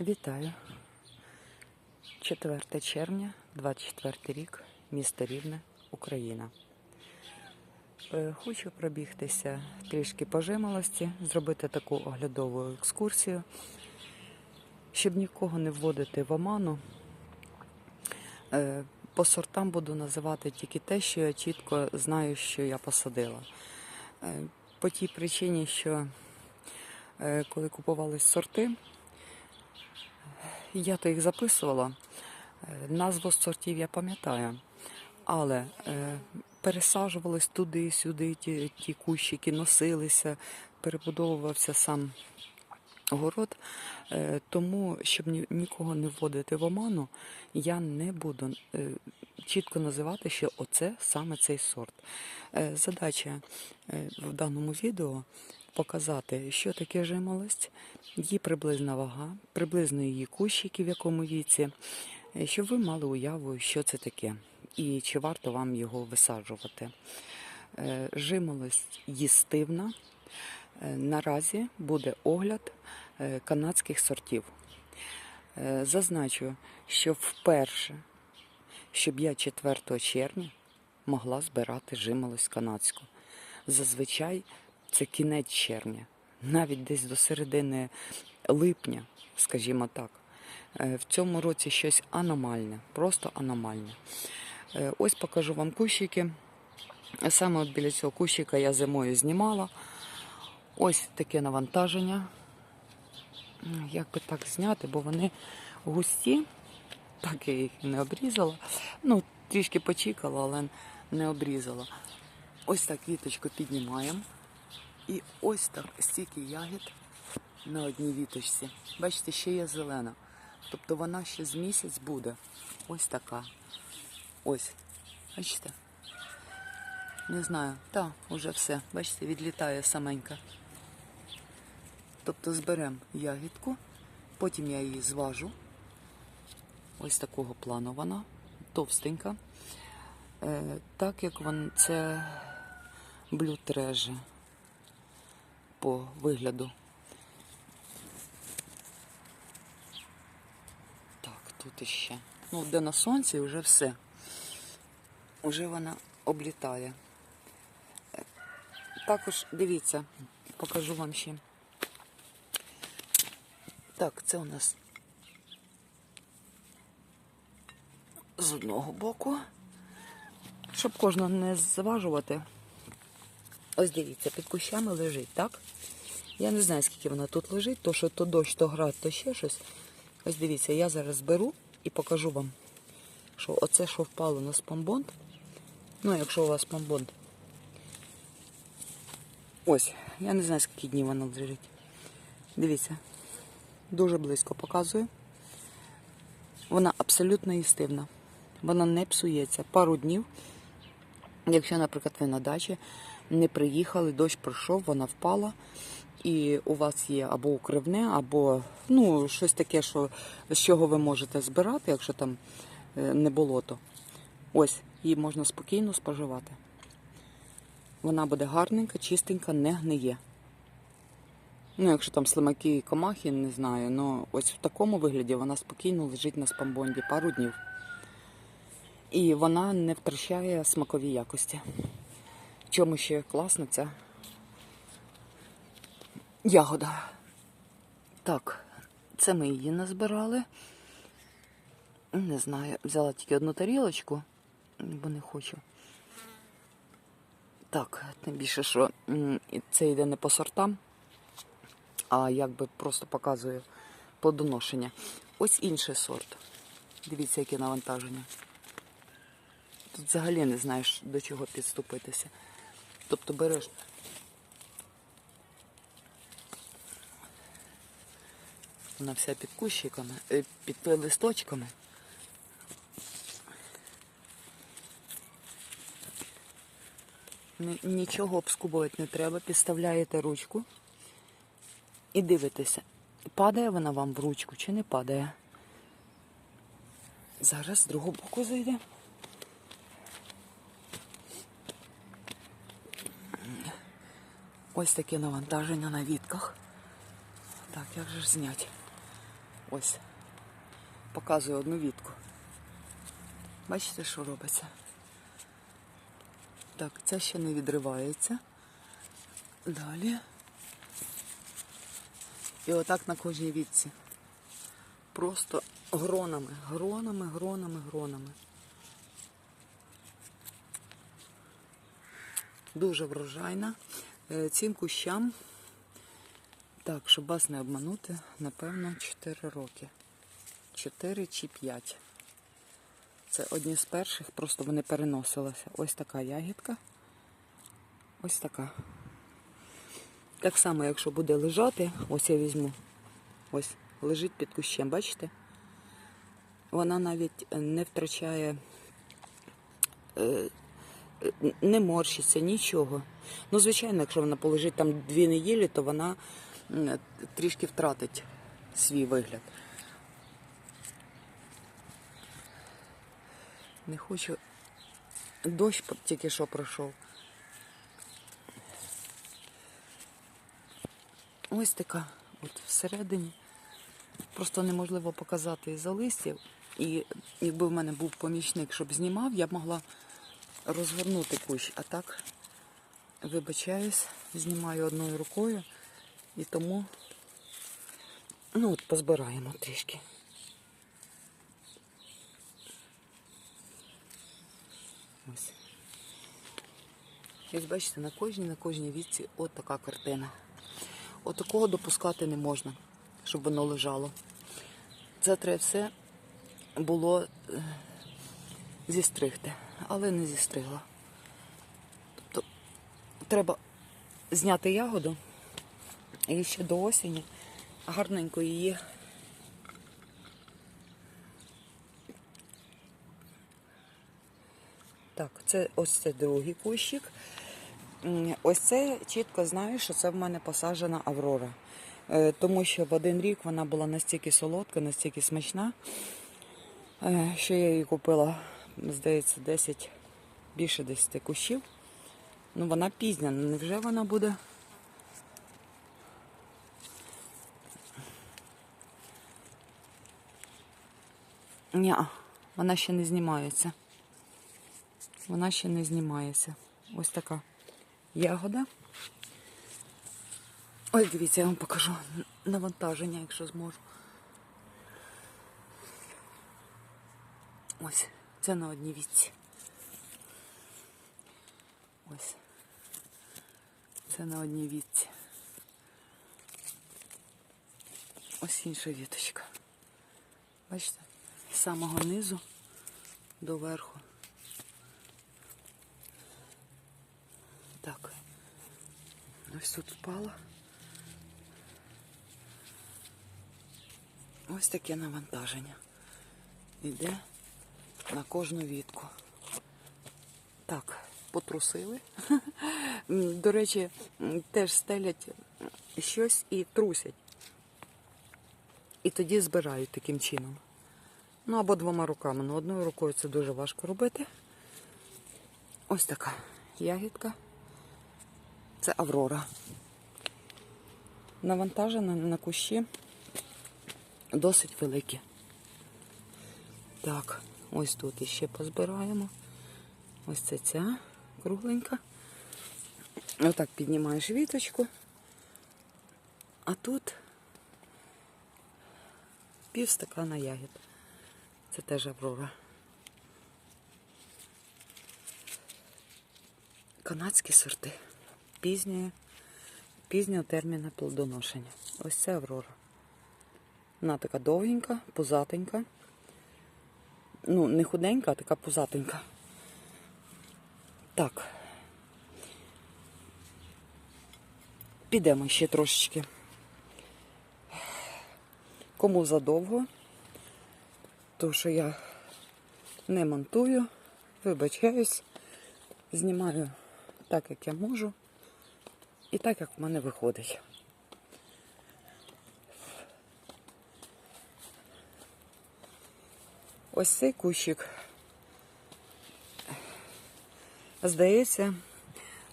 Вітаю. 4 червня, 24 рік, місто Рівне, Україна. Е, Хочу пробігтися трішки по жимолості, зробити таку оглядову екскурсію, щоб нікого не вводити в оману. Е, По сортам буду називати тільки те, що я чітко знаю, що я посадила. Е, По тій причині, що коли купувались сорти, я то їх записувала. Е, Назву сортів я пам'ятаю, але е, пересаджувались туди, сюди, ті, ті кущики носилися, перебудовувався сам город. Е, тому, щоб нікого не вводити в оману, я не буду чітко називати, що оце саме цей сорт. Задача в даному відео показати, що таке жимолость, її приблизна вага, приблизно її кущики, в якому віці, е, щоб ви мали уяву, що це таке і чи варто вам його висаджувати. Е, Жимолость їстивна. Е, Наразі буде огляд канадських сортів. Зазначу, що вперше, щоб я 4 червня могла збирати жимолость канадську. Зазвичай це кінець червня, навіть десь до середини липня, скажімо так. Е, В цьому році щось аномальне, просто аномальне. Е, Ось покажу вам кущики. Саме от біля цього кущика я зимою знімала. Ось таке навантаження. Як би так зняти, бо вони густі. Так я їх не обрізала. Ну, трішки почікала, але не обрізала. Ось так віточку піднімаємо. І ось так стільки ягід на одній віточці. Бачите, ще є зелена. Тобто вона ще з місяць буде. Ось така. Ось. Бачите? Не знаю. Та, уже все. Бачите, відлітає саменька. Тобто зберемо ягідку, потім я її зважу. Ось такого плану вона, товстенька. Е, так як вон, це блютрежі по вигляду. Так, тут іще. Ну, де на сонці вже все. Уже вона облітає. Е, Також дивіться, покажу вам ще. Так, це у нас з одного боку. Щоб кожного не зважувати. Ось дивіться, під кущами лежить, так? Я не знаю, скільки вона тут лежить, то що то дощ, то град, то ще щось. Ось дивіться, я зараз зберу і покажу вам, що оце, що впало на спамбонд. Ну, якщо у вас спамбонд. Ось, я не знаю, скільки днів вона лежить. Дивіться, дуже близько показую. Вона абсолютно їстивна. Вона не псується. Пару днів, якщо, наприклад, ви на дачі не приїхали, дощ пройшов, вона впала, і у вас є або укривне, або ну, щось таке, що, з чого ви можете збирати, якщо там е, не болото. Ось, її можна спокійно споживати. Вона буде гарненька, чистенька, не гниє. Ну, якщо там слимаки і комахи, не знаю. Ну, ось в такому вигляді вона спокійно лежить на спамбонді пару днів. І вона не втрачає смакові якості. Чому ще класна ця ягода. Так, це ми її назбирали. Не знаю, взяла тільки одну тарілочку, бо не хочу. Так, тим більше, що це йде не по сортам, а якби просто показує плодоношення. Ось інший сорт. Дивіться, яке навантаження. Тут взагалі не знаєш, до чого підступитися. Тобто береш. Вона вся під кущиками, е, під листочками. Нічого обскубувати не треба, підставляєте ручку і дивитеся, падає вона вам в ручку чи не падає. Зараз з другого боку зайде. Ось таке навантаження на вітках. Так, як же ж зняти? Ось. Показую одну вітку. Бачите, що робиться? Так, ця ще не відривається. Далі. І отак на кожній вітці. Просто гронами, гронами, гронами, гронами. Дуже врожайна. Е, Цим кущам, так, щоб вас не обманути, напевно, 4 роки. 4 чи 5. Це одні з перших, просто вони переносилися. Ось така ягідка. Ось така. Так само, якщо буде лежати, ось я візьму. Ось, лежить під кущем, бачите? Вона навіть не втрачає, е, не морщиться, нічого. Ну, звичайно, якщо вона полежить там дві неділі, то вона трішки втратить свій вигляд. Не хочу. Дощ тільки що пройшов. Ось така от всередині. Просто неможливо показати із-за листів. І якби в мене був помічник, щоб знімав, я б могла розгорнути кущ. А так, вибачаюсь, знімаю одною рукою і тому ну от позбираємо трішки. Ось. Як бачите, на кожній, на кожній вітці от така картина. От такого допускати не можна, щоб воно лежало. Це треба все було е, зістригти, але не зістригла. Тобто треба зняти ягоду і ще до осені гарненько її Так, це ось це другий кущик. Ось це чітко знаю, що це в мене посаджена Аврора. Е, Тому що в один рік вона була настільки солодка, настільки смачна, е, що я її купила, здається, 10, більше 10 кущів. Ну вона пізня, ну, невже вона буде? Ні, вона ще не знімається. Вона ще не знімається. Ось така ягода. Ось дивіться, я вам покажу навантаження, якщо зможу. Ось, це на одній вітці. Ось. Це на одній вітці. Ось інша віточка. Бачите? З самого низу до верху. Так. Ось тут впала. Ось таке навантаження. Іде на кожну вітку. Так, потрусили. До речі, теж стелять щось і трусять. І тоді збирають таким чином. Ну або двома руками. Ну, одною рукою це дуже важко робити. Ось така ягідка. Це Аврора. Навантажена на кущі досить великі. Так, ось тут іще позбираємо. Ось це ця кругленька. Отак піднімаєш віточку. А тут пів стакана ягід. Це теж Аврора. Канадські сорти. Пізньої, пізнього терміну плодоношення. Ось це Аврора. Вона така довгенька, пузатенька. Ну, не худенька, а така пузатенька. Так. Підемо ще трошечки. Кому задовго, то що я не монтую, вибачаюсь, знімаю так, як я можу, і так, як в мене виходить. Ось цей кущик. Здається,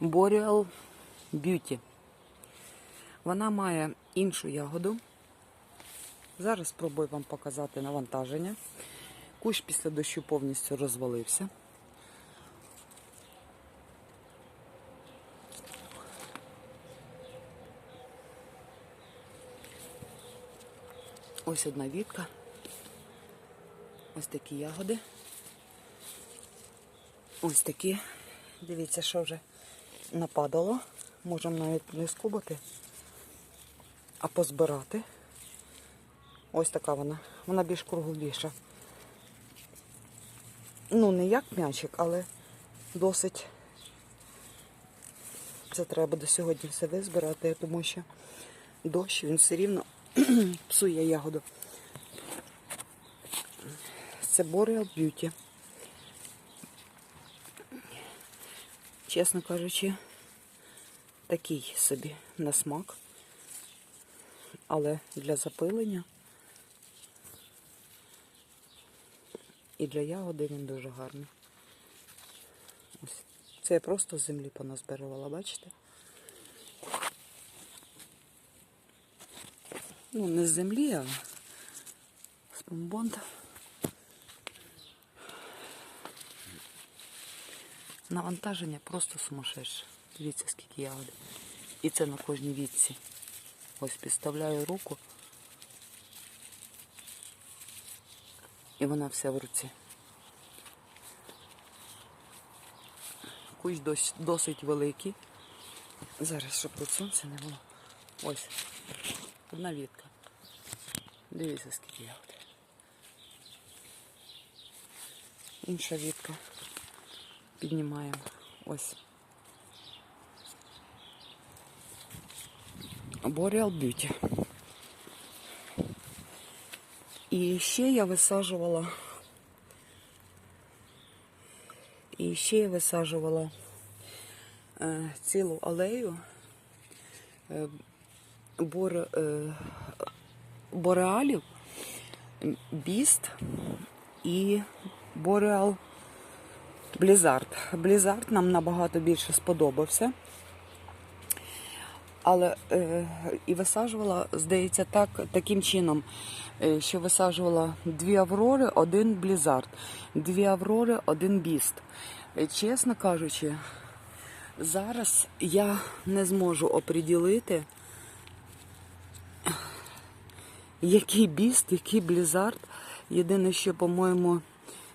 Boreal Beauty. Вона має іншу ягоду. Зараз спробую вам показати навантаження. Кущ після дощу повністю розвалився. Ось одна вітка. Ось такі ягоди. Ось такі. Дивіться, що вже нападало. Можемо навіть не скубати, а позбирати. Ось така вона. Вона більш кругліша. Ну, не як м'ячик, але досить. Це треба до сьогодні все визбирати, тому що дощ він все рівно псує ягоду. Це Boreal Beauty. Чесно кажучи, такий собі на смак. Але для запилення і для ягоди він дуже гарний. Ось. Це я просто з землі поназбирувала, бачите? Ну, не з землі, а з бомбонта. Навантаження просто сумасшедше. Дивіться, скільки ягоди. І це на кожній вітці. Ось підставляю руку. І вона вся в руці. Кущ дос- досить великий. Зараз, щоб тут сонця не було. Ось. Одна вітка. Дивіться, скільки ягод. Інша вітка. Піднімаємо. Ось. Boreal Beauty. І ще я висаджувала. І ще я висаджувала е, цілу алею е, бор, е, бореалів, біст і бореал Блізард. Блізард нам набагато більше сподобався. Але е, і висаджувала, здається, так, таким чином, е, що висаджувала дві аврори, один блізард, дві аврори, один біст. Е, чесно кажучи, зараз я не зможу оприділити, який біст, який блізард. Єдине, що, по-моєму,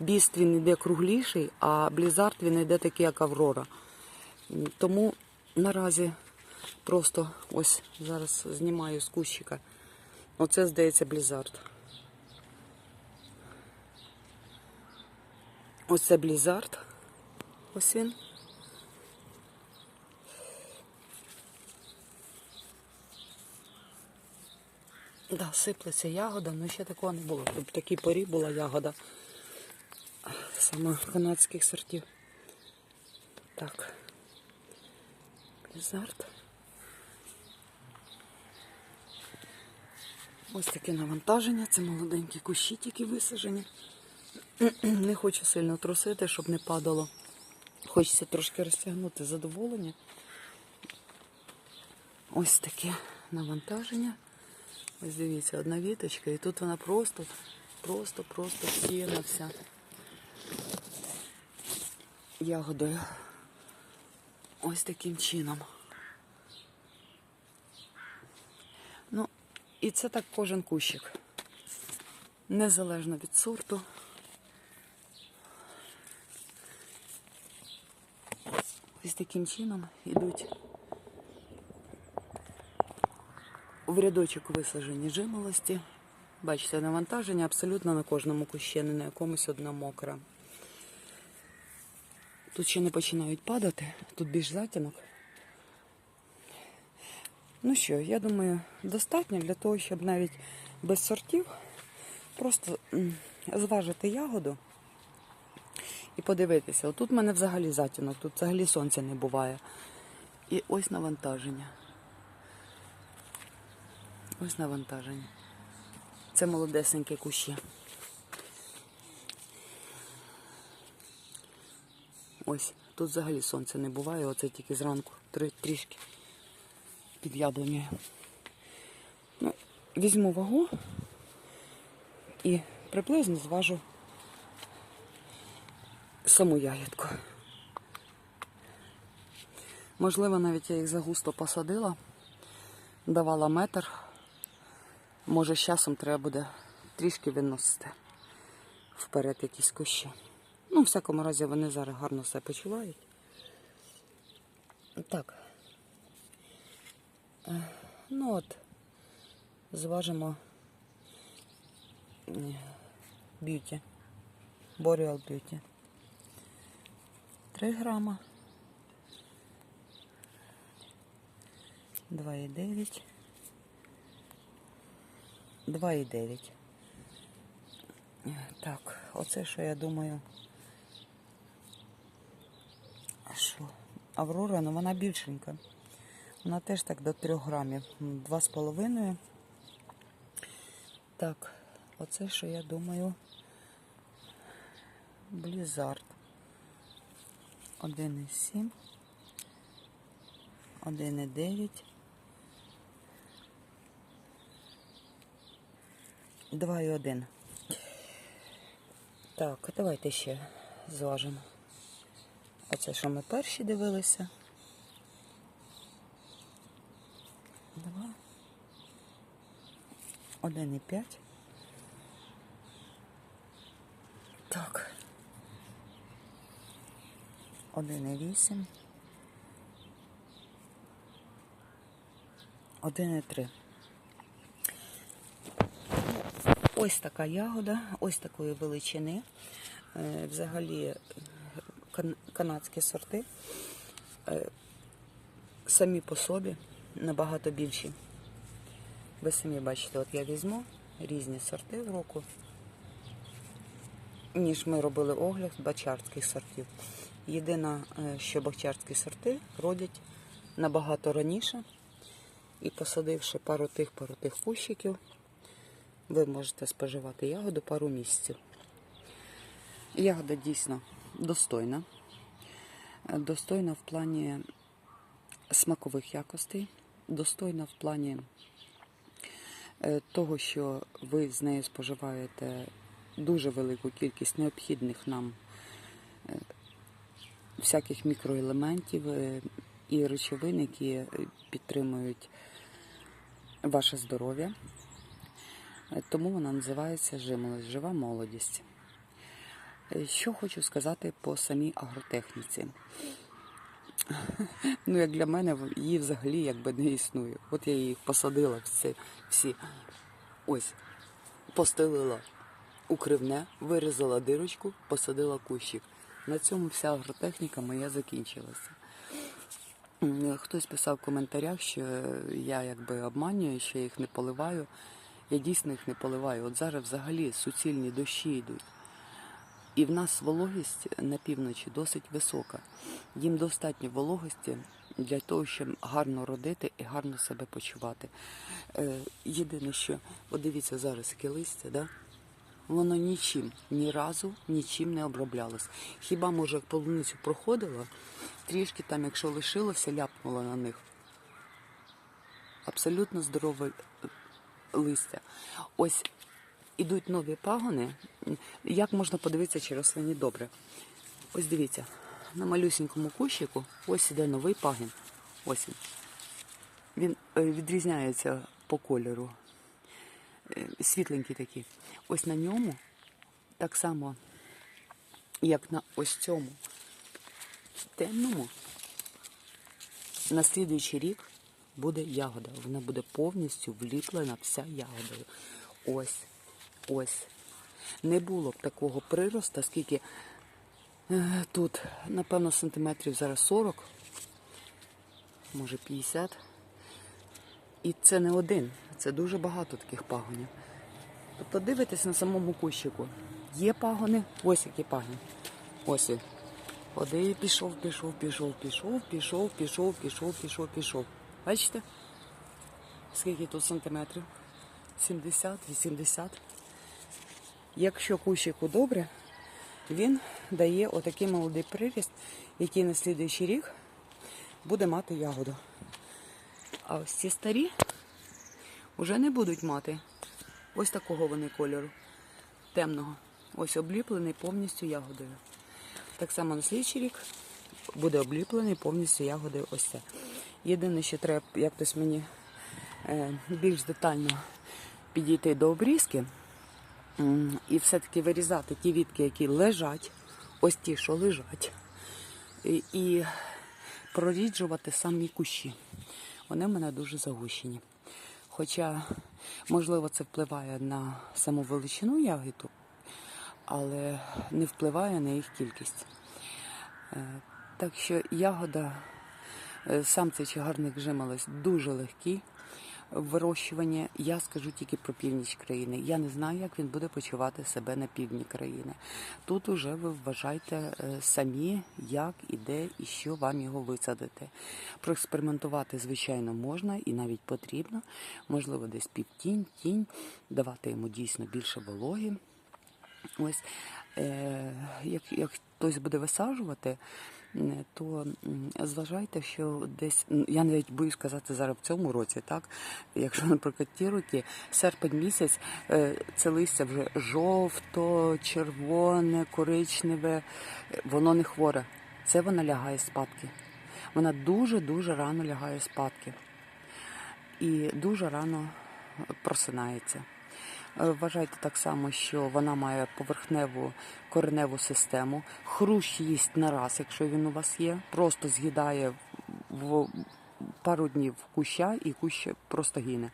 біст він йде кругліший, а блізард він йде такий, як аврора. Тому наразі просто ось зараз знімаю з кущика. Оце, здається, блізард. Оце блізард. Ось він. Да, сиплеться ягода, але ще такого не було. Тобто в порі була ягода саме канадських сортів. Так. Блізард. Ось таке навантаження. Це молоденькі кущі тільки висаджені. Не хочу сильно трусити, щоб не падало. Хочеться трошки розтягнути задоволення. Ось таке навантаження. Ось дивіться, одна віточка, і тут вона просто, просто, просто всіяна вся ягодою. Ось таким чином. Ну, і це так кожен кущик. Незалежно від сорту. Ось таким чином йдуть в рядочок висаджені жимолості. Бачите, навантаження абсолютно на кожному кущі, не на якомусь одному окремо. Тут ще не починають падати, тут більш затінок. Ну що, я думаю, достатньо для того, щоб навіть без сортів просто зважити ягоду і подивитися. Отут в мене взагалі затінок, тут взагалі сонця не буває. І ось навантаження. Ось навантаження. Це молодесенькі кущі. Ось, тут взагалі сонця не буває, оце тільки зранку, три, трішки під яблунею. Ну, візьму вагу І приблизно зважу саму ягідку. Можливо, навіть я їх загусто посадила, давала метр. Може, з часом треба буде трішки виносити вперед якісь кущі. Ну, в всякому разі, вони зараз гарно все почувають. Так. Е, Ну от, зважимо б'юті. Boreal Beauty. 3 грама. 2,9. 2,9. Так, оце що я думаю. А що? Аврора, ну вона більшенька. Вона теж так до 3 грамів. М, Два з половиною. Так, оце що я думаю. Блізард. 1,7. 1,9. 2,1. Так, давайте ще зважимо. Оце, що ми перші дивилися. 2. 1,5. Так. 1,8. 1,3. Ось така ягода, ось такої величини. Е, Взагалі канадські сорти е, самі по собі набагато більші. Ви самі бачите, от я візьму різні сорти в руку, ніж ми робили огляд бачарських сортів. Єдине, що бахчарські сорти родять набагато раніше. І посадивши пару тих, пару тих кущиків, ви можете споживати ягоду пару місяців. Ягода дійсно достойна. Достойна в плані смакових якостей, достойна в плані е, того, що ви з нею споживаєте дуже велику кількість необхідних нам е, всяких мікроелементів е, і речовин, які підтримують ваше здоров'я. Е, Тому вона називається жимолость, жива молодість. Е, Що хочу сказати по самій агротехніці. Ну, як для мене, її взагалі якби не існує. От я її посадила всі, всі. ось, постелила укривне, вирізала дирочку, посадила кущик. На цьому вся агротехніка моя закінчилася. Хтось писав в коментарях, що я якби обманюю, що я їх не поливаю. Я дійсно їх не поливаю. От зараз взагалі суцільні дощі йдуть. І в нас вологість на півночі досить висока. Їм достатньо вологості для того, щоб гарно родити і гарно себе почувати. Е, єдине, що, от дивіться зараз яке листя, да? воно нічим, ні разу нічим не оброблялось. Хіба, може, полуницю проходила, трішки там, якщо лишилося, ляпнуло на них. Абсолютно здорове е, листя. Ось ідуть нові пагони. Як можна подивитися, чи рослині добре? Ось дивіться, на малюсінькому кущику ось іде новий пагін. Ось він. Він е, відрізняється по кольору. Е, Світленький такий. Ось на ньому, так само, як на ось цьому темному, на слідуючий рік буде ягода. Вона буде повністю вліплена вся ягодою. Ось, ось. Не було б такого прироста, скільки е, тут, напевно, сантиметрів зараз 40, може 50. І це не один, це дуже багато таких пагонів. Тобто дивитесь на самому кущику. Є пагони, ось які пагони. Ось. Один пішов, пішов, пішов, пішов, пішов, пішов, пішов, пішов, пішов. Бачите? Скільки тут сантиметрів? 70, 80. Якщо кущику добре, він дає отакий молодий приріст, який на слідуючий рік буде мати ягоду. А ось ці старі вже не будуть мати ось такого вони кольору. темного. Ось обліплений повністю ягодою. Так само на слідчий рік буде обліплений повністю ягодою ось це. Єдине, що треба якось мені е, більш детально підійти до обрізки і все-таки вирізати ті вітки, які лежать, ось ті, що лежать, і, проріджувати самі кущі. Вони в мене дуже загущені. Хоча, можливо, це впливає на саму величину ягоду, але не впливає на їх кількість. Е, Так що ягода, сам цей чагарник жимолось дуже легкий в вирощуванні. Я скажу тільки про північ країни. Я не знаю, як він буде почувати себе на півдні країни. Тут уже ви вважайте е, самі, як і де і що вам його висадити. Проекспериментувати, звичайно, можна і навіть потрібно. Можливо, десь півтінь, тінь, давати йому дійсно більше вологи. Ось, е, як, як хтось буде висаджувати, то зважайте, що десь, я навіть боюсь сказати зараз в цьому році, так? Якщо, наприклад, ті роки, серпень місяць, е, це листя вже жовто, червоне, коричневе, е, воно не хворе. Це вона лягає спадки. Вона дуже-дуже рано лягає спадки і дуже рано просинається. Е, Вважайте так само, що вона має поверхневу кореневу систему. Хрущ їсть на раз, якщо він у вас є, просто з'їдає в пару днів куща і кущ просто гине.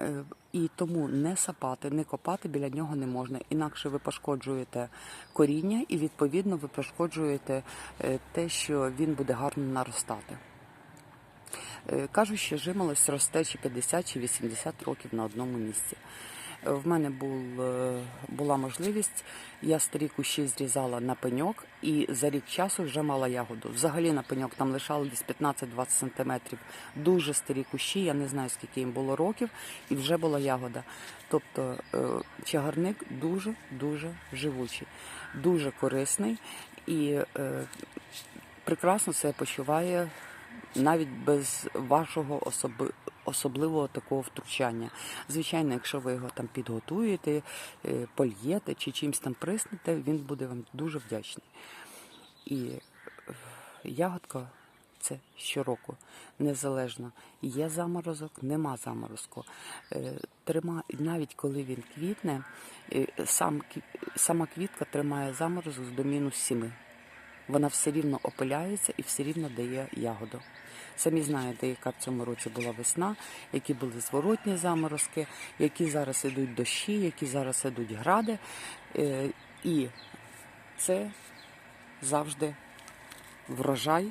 Е, І тому не сапати, не копати біля нього не можна. Інакше ви пошкоджуєте коріння і відповідно ви пошкоджуєте е, те, що він буде гарно наростати. Е, Кажуть, що жимолость росте чи 50 чи 80 років на одному місці. Е, В мене був, е, була можливість, я старі кущі зрізала на пеньок і за рік часу вже мала ягоду. Взагалі на пеньок там лишало десь 15-20 сантиметрів. Дуже старі кущі, я не знаю скільки їм було років, і вже була ягода. Тобто чагарник дуже-дуже живучий, дуже корисний і прекрасно себе почуває навіть без вашого особи, особливого такого втручання. Звичайно, якщо ви його там підготуєте, е, польєте чи чимось там приснете, він буде вам дуже вдячний. І е, ягодка це щороку, незалежно. Є заморозок, нема заморозку. Е, Трима, навіть коли він квітне, сам, сама квітка тримає заморозок до мінус 7 вона все рівно опиляється і все рівно дає ягоду. Самі знаєте, яка в цьому році була весна, які були зворотні заморозки, які зараз ідуть дощі, які зараз ідуть гради. Е, І це завжди врожай